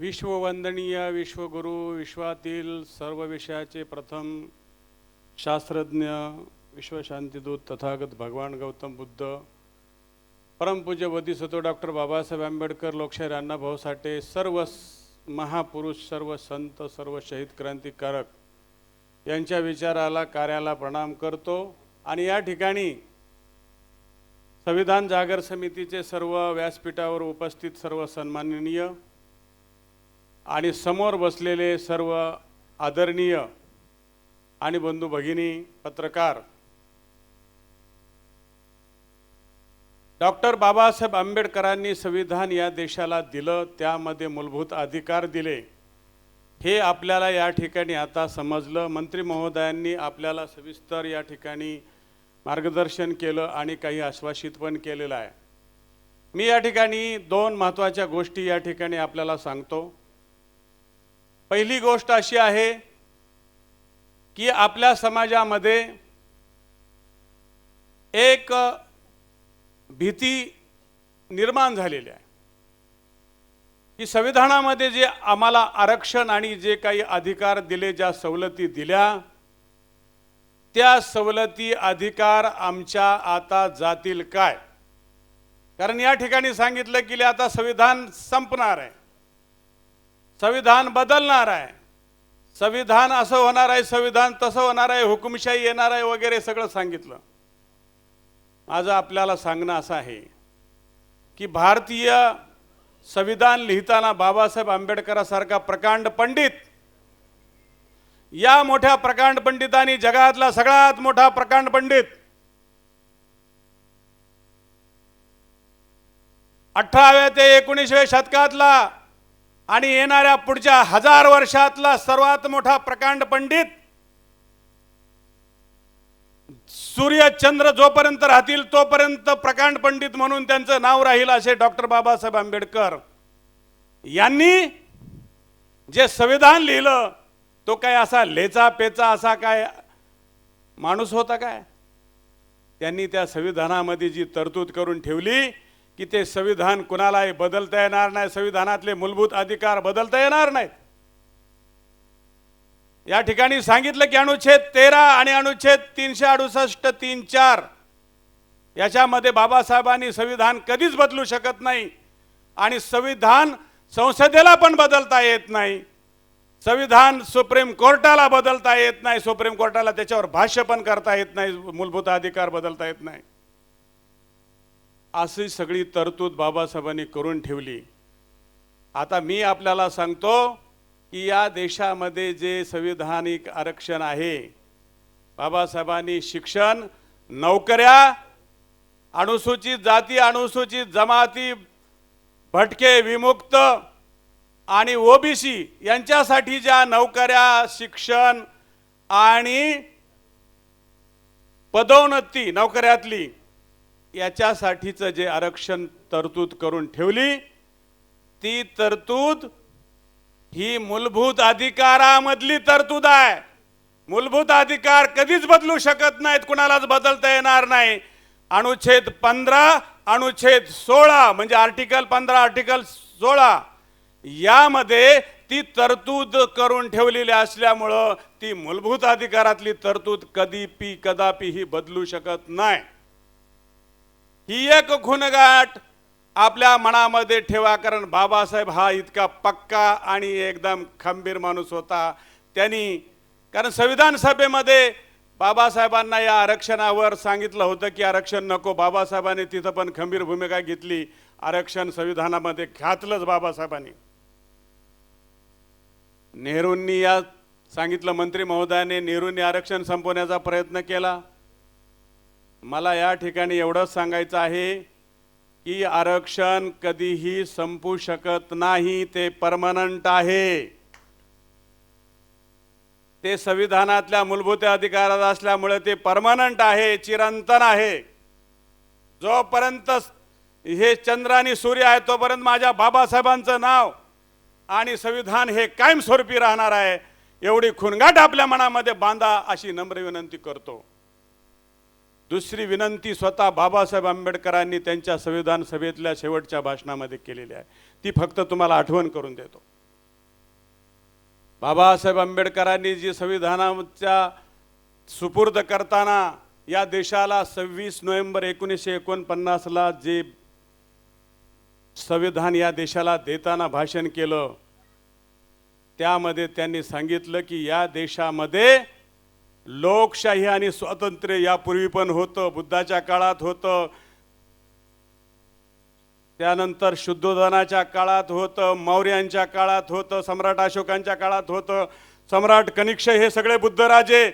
विश्ववंदनीय विश्वगुरु विश्वातील सर्व विषयाचे प्रथम शास्त्रज्ञ विश्वशांतीदूत तथागत भगवान गौतम बुद्ध परमपूज्य बोधिसत्व डॉक्टर बाबासाहेब आंबेडकर लोकशाहीर अण्णाभाऊ साठे सर्व महापुरुष सर्व संत सर्व शहीद क्रांतिकारक यांच्या विचाराला कार्याला प्रणाम करतो. आणि या ठिकाणी संविधान जागर समितीचे सर्व व्यासपीठावर उपस्थित सर्व सन्माननीय आणि समोर बसलेले सर्व आदरणीय आणि बंधू भगिनी पत्रकार डॉक्टर बाबासाहेब आंबेडकरांनी संविधान या देशाला दिलं त्यामध्ये मूलभूत अधिकार दिले. हे आपल्याला या ठिकाणी आता समजलं. मंत्री महोदयांनी आपल्याला सविस्तर या ठिकाणी मार्गदर्शन केलं आणि काही आश्वासित पण केलेलं आहे. मी या ठिकाणी दोन महत्त्वाच्या गोष्टी या ठिकाणी आपल्याला सांगतो. पहिली गोष्ट अशी आहे की आपल्या समाजामध्ये एक भीती निर्माण झालेली आहे. की संविधानामध्ये जे आम्हाला आरक्षण आणि जे काही अधिकार दिले ज्या सवलती दिल्या त्या सवलती अधिकार आमच्या आता जातील काय? कारण या ठिकाणी सांगितलं की आता संविधान संपणार आहे. संविधान बदलणार आहे. संविधान असं होणार आहे संविधान तसं होणार आहे हुकुमशाही येणार आहे वगैरे सगळं सांगितलं. माझं आपल्याला सांगणं असं आहे की भारतीय संविधान लिहिताना बाबासाहेब आंबेडकरासारखा प्रकांड पंडित या मोठ्या प्रकांड पंडितांनी जगातला सगळ्यात मोठा प्रकांड पंडित अठराव्या ते एकोणीसव्या शतकातला आणि येणाऱ्या पुढच्या हजार वर्षातला सर्वात मोठा प्रकांड पंडित सूर्य चंद्र जोपर्यंत राहतील तोपर्यंत प्रकांड पंडित म्हणून त्यांचं नाव राहील असे डॉक्टर बाबासाहेब आंबेडकर यांनी जे संविधान लिहिलं तो काय असा लेचा पेचा असा काय माणूस होता काय? त्यांनी त्या संविधानामध्ये जी तरतूद करून ठेवली की ते संविधान कुणालाही बदलता येणार नाही संविधानातले मूलभूत अधिकार बदलता येणार नाहीत. या ठिकाणी सांगितलं की अनुच्छेद तेरा आणि अनुच्छेद तीनशे अडुसष्ट तीन चार याच्यामध्ये बाबासाहेबांनी संविधान कधीच बदलू शकत नाही आणि संविधान संसदेला पण बदलता येत नाही. संविधान सुप्रीम कोर्टाला बदलता येत नाही. सुप्रीम कोर्टाला त्याच्यावर भाष्य पण करता येत नाही. मूलभूत अधिकार बदलता येत नाही. अशी सगळी तरतूद बाबासाहेबांनी करून ठेवली. आता मी आपल्याला सांगतो की या देशामध्ये जे संविधानिक आरक्षण आहे बाबासाहेबांनी शिक्षण नोकऱ्या अनुसूचित जाती अनुसूचित जमाती भटके विमुक्त आणि ओबीसी यांच्यासाठी ज्या नोकऱ्या शिक्षण आणि पदोन्नती नोकऱ्यातली याच्यासाठीचं जे आरक्षण तरतूद करून ठेवली ती तरतूद ही मूलभूत अधिकारामधली तरतूद आहे. मूलभूत अधिकार कधीच बदलू शकत नाहीत कुणालाच बदलता येणार नाही. अनुच्छेद पंधरा अनुच्छेद सोळा म्हणजे आर्टिकल पंधरा आर्टिकल सोळा यामध्ये ती तरतूद करून ठेवलेली असल्यामुळं ती मूलभूत अधिकारातली तरतूद कधी पी कदापि ही बदलू शकत नाही. ही एक खुणगाठ आपल्या मनामध्ये ठेवा कारण बाबासाहेब हा इतका पक्का आणि एकदम खंबीर माणूस होता. त्यांनी कारण संविधान सभेमध्ये बाबासाहेबांना या आरक्षणावर सांगितलं होतं की आरक्षण नको बाबासाहेबांनी तिथं पण खंबीर भूमिका घेतली. आरक्षण संविधानामध्ये घातलंच बाबासाहेबांनी. नेहरूंनी या सांगितलं मंत्री महोदयाने नेहरूंनी आरक्षण संपवण्याचा प्रयत्न केला. मला या ठिकाणी एवढंच सांगायचं आहे की आरक्षण कधीही संपू शकत नाही ते परमनंट आहे. ते संविधानातल्या मूलभूत अधिकारात असल्यामुळे ते परमनंट आहे चिरंतन आहे. जोपर्यंत हे चंद्र आणि सूर्य आहे तोपर्यंत माझ्या बाबासाहेबांचं नाव आणि संविधान हे कायमस्वरूपी राहणार आहे एवढी खुणगाट आपल्या मनामध्ये बांधा अशी नम्र विनंती करतो. दुसरी विनंती स्वतः बाबासाहेब आंबेडकरांनी त्यांच्या संविधान सभेतल्या शेवटच्या भाषणामध्ये केलेली आहे. ती फक्त तुम्हाला आठवण करून देतो. बाबासाहेब आंबेडकरांनी जी संविधानाच्या सुपूर्द करताना या देशाला सव्वीस नोव्हेंबर एकोणीसशे एकोणपन्नासला जे संविधान या देशाला देताना भाषण केलं त्यामध्ये त्यांनी सांगितलं की या देशामध्ये लोकशाही आणि स्वातंत्र्य यापूर्वी पण होतं बुद्धाच्या काळात होतं. त्यानंतर शुद्धोधनाच्या काळात होतं मौर्यांच्या काळात होतं सम्राट अशोकांच्या काळात होतं. सम्राट कनिष्क हे सगळे बुद्धराजे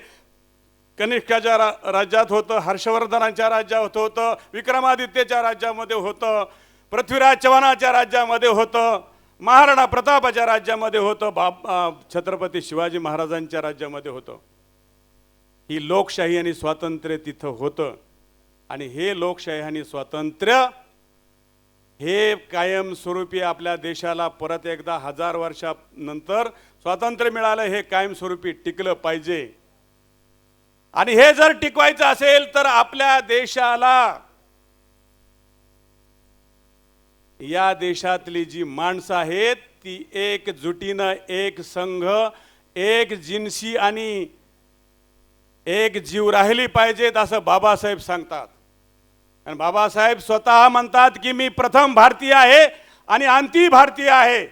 कनिष्काच्या रा राज्यात होतं हर्षवर्धनाच्या राज्यात होतं विक्रमादित्यच्या राज्यामध्ये होतं पृथ्वीराज चव्हाणाच्या राज्यामध्ये होतं महाराणा प्रतापाच्या राज्यामध्ये होतं बाब छत्रपती शिवाजी महाराजांच्या राज्यामध्ये होतं. ही लोकशाही आणि स्वातंत्र्य तिथं होतं. आणि हे लोकशाही आणि स्वातंत्र्य हे कायमस्वरूपी आपल्या देशाला परत एकदा हजार वर्षानंतर स्वातंत्र्य मिळालं हे कायमस्वरूपी टिकलं पाहिजे. आणि हे जर टिकवायचं असेल तर आपल्या देशाला या देशातली जी माणसं आहेत ती एकजुटीनं एक संघ एक जिन्सी आणि एक जीव राहिली पाहिजेत असं बाबासाहेब सांगतात. आणि बाबासाहेब स्वतः म्हणतात की मी प्रथम भारतीय आहे आणि अंती भारतीय आहे.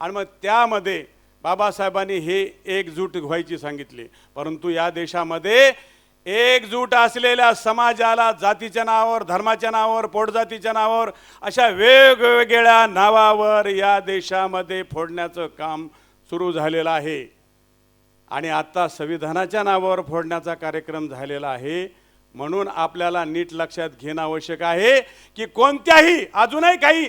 आणि मग त्यामध्ये बाबासाहेबांनी हे एकजूट व्हायची सांगितली. परंतु या देशामध्ये एकजूट असलेल्या समाजाला जातीच्या नावावर धर्माच्या नावावर पोटजातीच्या नावावर अशा वेगवेगळ्या नावावर या देशामध्ये फोडण्याचं काम सुरू झालेलं आहे. आणि आता संविधानाच्या नावावर फोडण्याचा कार्यक्रम झालेला आहे. म्हणून आपल्याला नीट लक्षात घेणं आवश्यक आहे की कोणत्याही अजूनही काही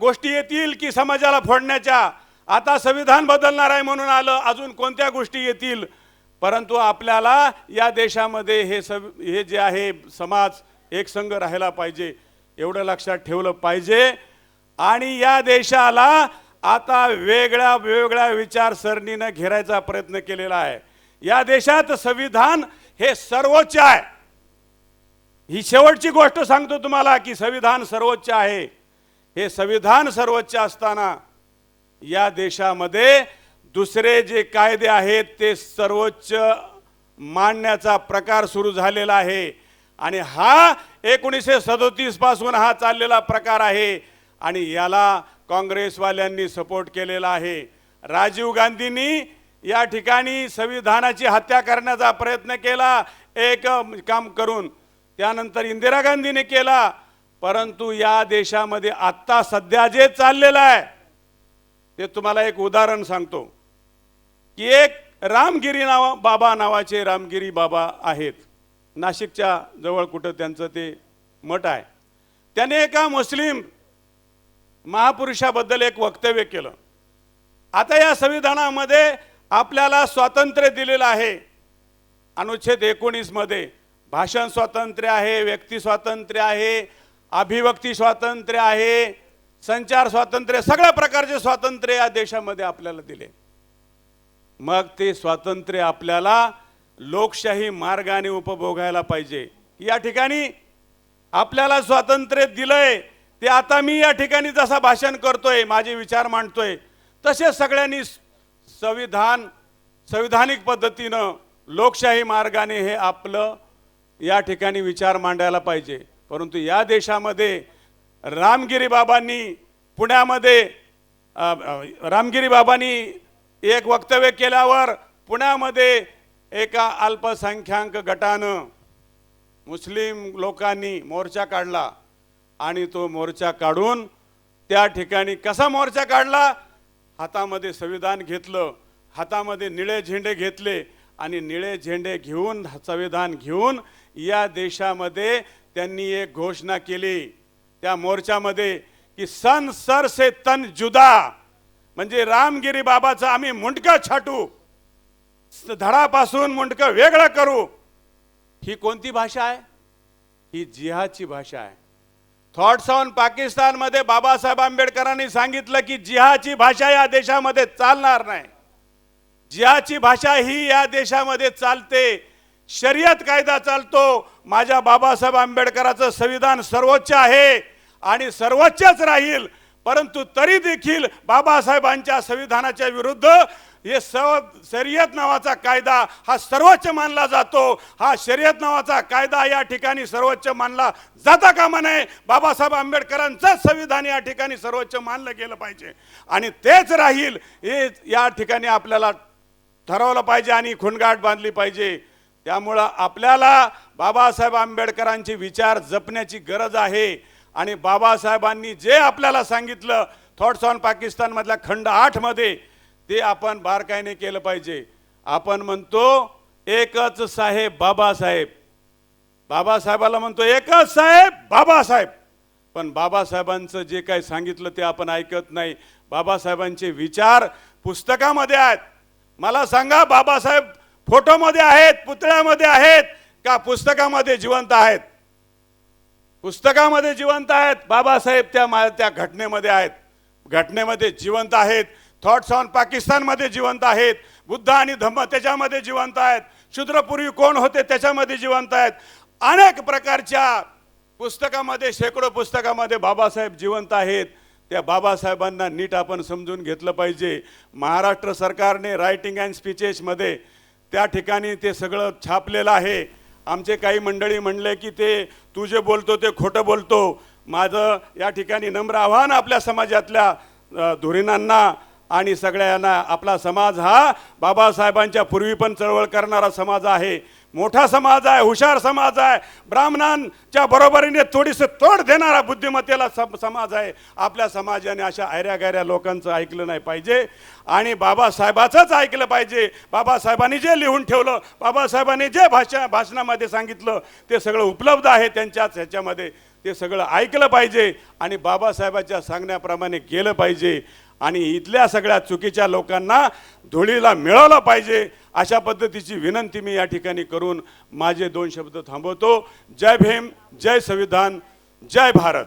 गोष्टी येतील की समाजाला फोडण्याच्या. आता संविधान बदलणार आहे म्हणून आलं अजून कोणत्या गोष्टी येतील? परंतु आपल्याला या देशामध्ये हे सव हे जे आहे समाज एकसंघ राहायला पाहिजे एवढं लक्षात ठेवलं पाहिजे. आणि या देशाला आता वेगळ्या वेगळ्या विचारसरणीनं घेरायचा प्रयत्न केलेला आहे. या देशात संविधान हे सर्वोच्च आहे. ही शेवटची गोष्ट सांगतो तुम्हाला की संविधान सर्वोच्च आहे. हे संविधान सर्वोच्च असताना या देशामध्ये दुसरे जे कायदे आहेत ते सर्वोच्च मांडण्याचा प्रकार सुरू झालेला आहे. आणि हा एकोणीसशे सदोतीसपासून हा चाललेला प्रकार आहे. आणि याला काँग्रेसवाल्यांनी सपोर्ट केलेला आहे. राजीव गांधींनी या ठिकाणी संविधानाची हत्या करण्याचा प्रयत्न केला. एक काम करून. त्यानंतर इंदिरा गांधीने केला. परंतु या देशामध्ये आत्ता सध्या जे चाललेलं आहे ते तुम्हाला एक उदाहरण सांगतो. की एक रामगिरी नावा बाबा नावाचे रामगिरी बाबा आहेत. नाशिकच्या जवळ कुठं त्यांचं ते मठ आहे. त्याने एका मुस्लिम महापुरुषाबद्दल एक वक्तव्य केलं. आता या संविधानामध्ये आपल्याला स्वातंत्र्य दिलेलं आहे. अनुच्छेद एकोणीसमध्ये भाषण स्वातंत्र्य आहे व्यक्ती स्वातंत्र्य आहे अभिव्यक्ती स्वातंत्र्य आहे संचार स्वातंत्र्य सगळ्या प्रकारचे स्वातंत्र्य या देशामध्ये आपल्याला दिले. मग ते स्वातंत्र्य आपल्याला लोकशाही मार्गाने उपभोगायला पाहिजे. या ठिकाणी आपल्याला स्वातंत्र्य दिलंय. ते आता मी या ठिकाणी जसा भाषण करतोय माझे विचार मांडतोय तसे सगळ्यांनी संविधान संविधानिक पद्धतीनं लोकशाही मार्गाने हे आपलं या ठिकाणी विचार मांडायला पाहिजे. परंतु या देशामध्ये रामगिरी बाबांनी पुण्यामध्ये रामगिरीबाबांनी रामगिरी बाबांनी एक वक्तव्य केल्यावर पुण्यामध्ये एका अल्पसंख्याक गटानं मुस्लिम लोकांनी मोर्चा काढला. आणि तो मोर्चा काढून त्या ठिकाणी कसा मोर्चा काढला? हातामध्ये संविधान घेतलं हातामध्ये निळे झेंडे घेतले आणि निळे झेंडे घेऊन संविधान घेऊन या देशामध्ये त्यांनी एक घोषणा केली त्या मोर्चामध्ये की सन सर से तन जुदा. म्हणजे रामगिरी बाबाचं आम्ही मुंडकं छाटू धडापासून मुंडकं वेगळं करू. ही कोणती भाषा आहे? ही जिहाची भाषा आहे. थॉट्स ऑन पाकिस्तानमध्ये बाबासाहेब आंबेडकरांनी सांगितलं की जिहाची भाषा या देशामध्ये चालणार नाही. जिहाची भाषा ही या देशामध्ये चालते. शर्यत कायदा चालतो. माझ्या बाबासाहेब आंबेडकराचं संविधान सर्वोच्च आहे आणि सर्वोच्चच राहील. परंतु तरी देखील बाबासाहेबांच्या संविधानाच्या विरुद्ध हे सर्व शर्यत नावाचा कायदा हा सर्वोच्च मानला जातो. हा शर्यत नावाचा कायदा या ठिकाणी सर्वोच्च मानला जाता कामा नये. बाबासाहेब आंबेडकरांचंच संविधान या ठिकाणी सर्वोच्च मानलं गेलं पाहिजे. आणि तेच राहील हे या ठिकाणी आपल्याला ठरवलं पाहिजे आणि खुणगाठ बांधली पाहिजे. त्यामुळं आपल्याला बाबासाहेब आंबेडकरांचे विचार जपण्याची गरज आहे. आणि बाबासाहेबांनी जे आपल्याला सांगितलं थॉट्स ऑन पाकिस्तानमधल्या खंड आठमध्ये ते आपण बारकाईने केलं पाहिजे. आपण म्हणतो एकच साहेब बाबासाहेब. बाबासाहेबाला म्हणतो एकच साहेब बाबासाहेब. पण बाबासाहेबांचं जे काही सांगितलं ते आपण ऐकत नाही. बाबासाहेबांचे विचार पुस्तकामध्ये आहेत. मला सांगा बाबासाहेब फोटोमध्ये आहेत पुतळ्यामध्ये आहेत का पुस्तकामध्ये जिवंत आहेत? पुस्तकामध्ये जिवंत आहेत बाबासाहेब त्या मा त्या घटनेमध्ये आहेत. घटनेमध्ये जिवंत आहेत थॉट्स ऑन पाकिस्तानमध्ये जिवंत आहेत. बुद्ध आणि धम्म त्याच्यामध्ये जिवंत आहेत. शूद्रपूर्वी कोण होते त्याच्यामध्ये जिवंत आहेत. अनेक प्रकारच्या पुस्तकामध्ये शेकडो पुस्तकामध्ये बाबासाहेब जिवंत आहेत. त्या बाबासाहेबांना नीट आपण समजून घेतलं पाहिजे. महाराष्ट्र सरकारने रायटिंग अँड स्पीचेसमध्ये त्या ठिकाणी ते सगळं छापलेलं आहे. आमचे काही मंडळी म्हणले की ते तू जे बोलतो ते खोटं बोलतो. माझं या ठिकाणी नम्र आव्हान आपल्या समाजातल्या धुरीणांना आणि सगळ्यांना आपला समाज हा बाबासाहेबांच्या पूर्वी पण चळवळ करणारा समाज आहे. मोठा समाज आहे हुशार समाज आहे. ब्राह्मणांच्या बरोबरीने थोडीसं तोड देणारा बुद्धिमत्तेला सम समाज आहे. आपल्या समाजाने अशा आयऱ्यागायऱ्या लोकांचं ऐकलं नाही पाहिजे. आणि बाबासाहेबाचंच ऐकलं पाहिजे. बाबासाहेबांनी जे लिहून ठेवलं बाबासाहेबांनी जे भाषा भाषणामध्ये सांगितलं ते सगळं उपलब्ध आहे त्यांच्याच ह्याच्यामध्ये. ते सगळं ऐकलं पाहिजे आणि बाबासाहेबाच्या सांगण्याप्रमाणे गेलं पाहिजे. आणि इथल्या सगळ्या चुकीच्या लोकांना धुळीला मिळवलं पाहिजे अशा पद्धतीची विनंती मी या ठिकाणी करून माझे दोन शब्द थांबवतो. जय भीम जय संविधान जय भारत.